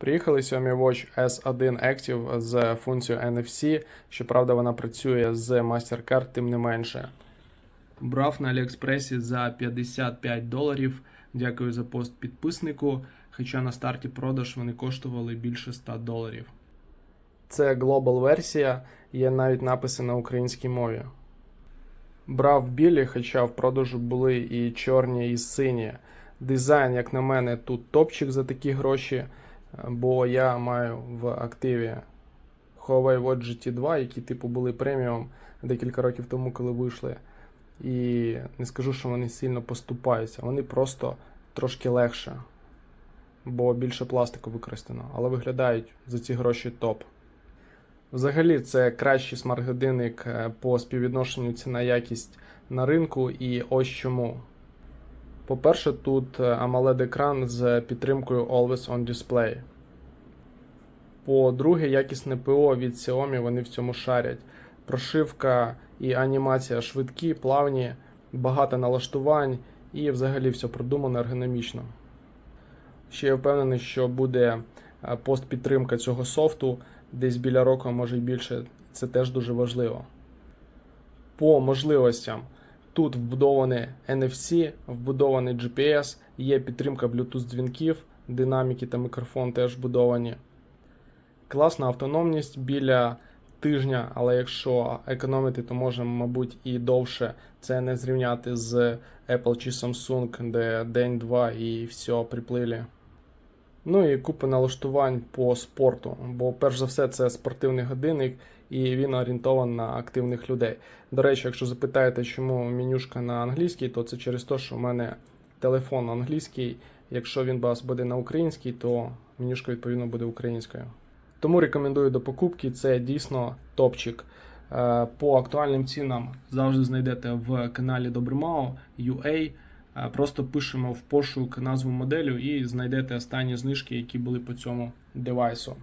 Приїхали Xiaomi Watch S1 Active з функцією NFC. Щоправда, вона працює з MasterCard, тим не менше. Брав на Аліекспресі за 55 доларів. Дякую за пост підписнику. Хоча на старті продаж вони коштували більше 100 доларів. Це глобал версія, є навіть написи на українській мові. Брав білі, хоча в продажу були і чорні, і сині. Дизайн, як на мене, тут топчик за такі гроші, бо я маю в активі Huawei Watch GT2, які типу були преміум декілька років тому, коли вийшли. І не скажу, що вони сильно поступаються. Вони просто трошки легше, бо більше пластику використано, але виглядають за ці гроші топ. Взагалі, це кращий смарт-годинник е, по співвідношенню ціна-якість на ринку, і ось чому. По-перше, тут е, AMOLED-екран з підтримкою Always On Display. По-друге, якісне ПО від Xiaomi вони в цьому шарять. Прошивка і анімація швидкі, плавні, багато налаштувань і взагалі все продумано ергономічно. Ще я впевнений, що буде е, постпідтримка цього софту десь біля року, може й більше. Це теж дуже важливо. По можливостям тут вбудований NFC, вбудований GPS, є підтримка Bluetooth дзвінків, динаміки та мікрофон теж вбудовані. Класна автономність біля тижня, але якщо економити, то може, мабуть, і довше це не зрівняти з Apple чи Samsung, де день-два і все приплили. Ну і купа налаштувань по спорту, бо перш за все це спортивний годинник і він орієнтований на активних людей. До речі, якщо запитаєте, чому менюшка на англійській, то це через те, що в мене телефон англійський. Якщо він вас буде на українській, то менюшка відповідно буде українською. Тому рекомендую до покупки. Це дійсно топчик. Е, По актуальним цінам завжди знайдете в каналі Добримао UA. Е, Просто пишемо в пошук назву моделю і знайдете останні знижки, які були по цьому девайсу.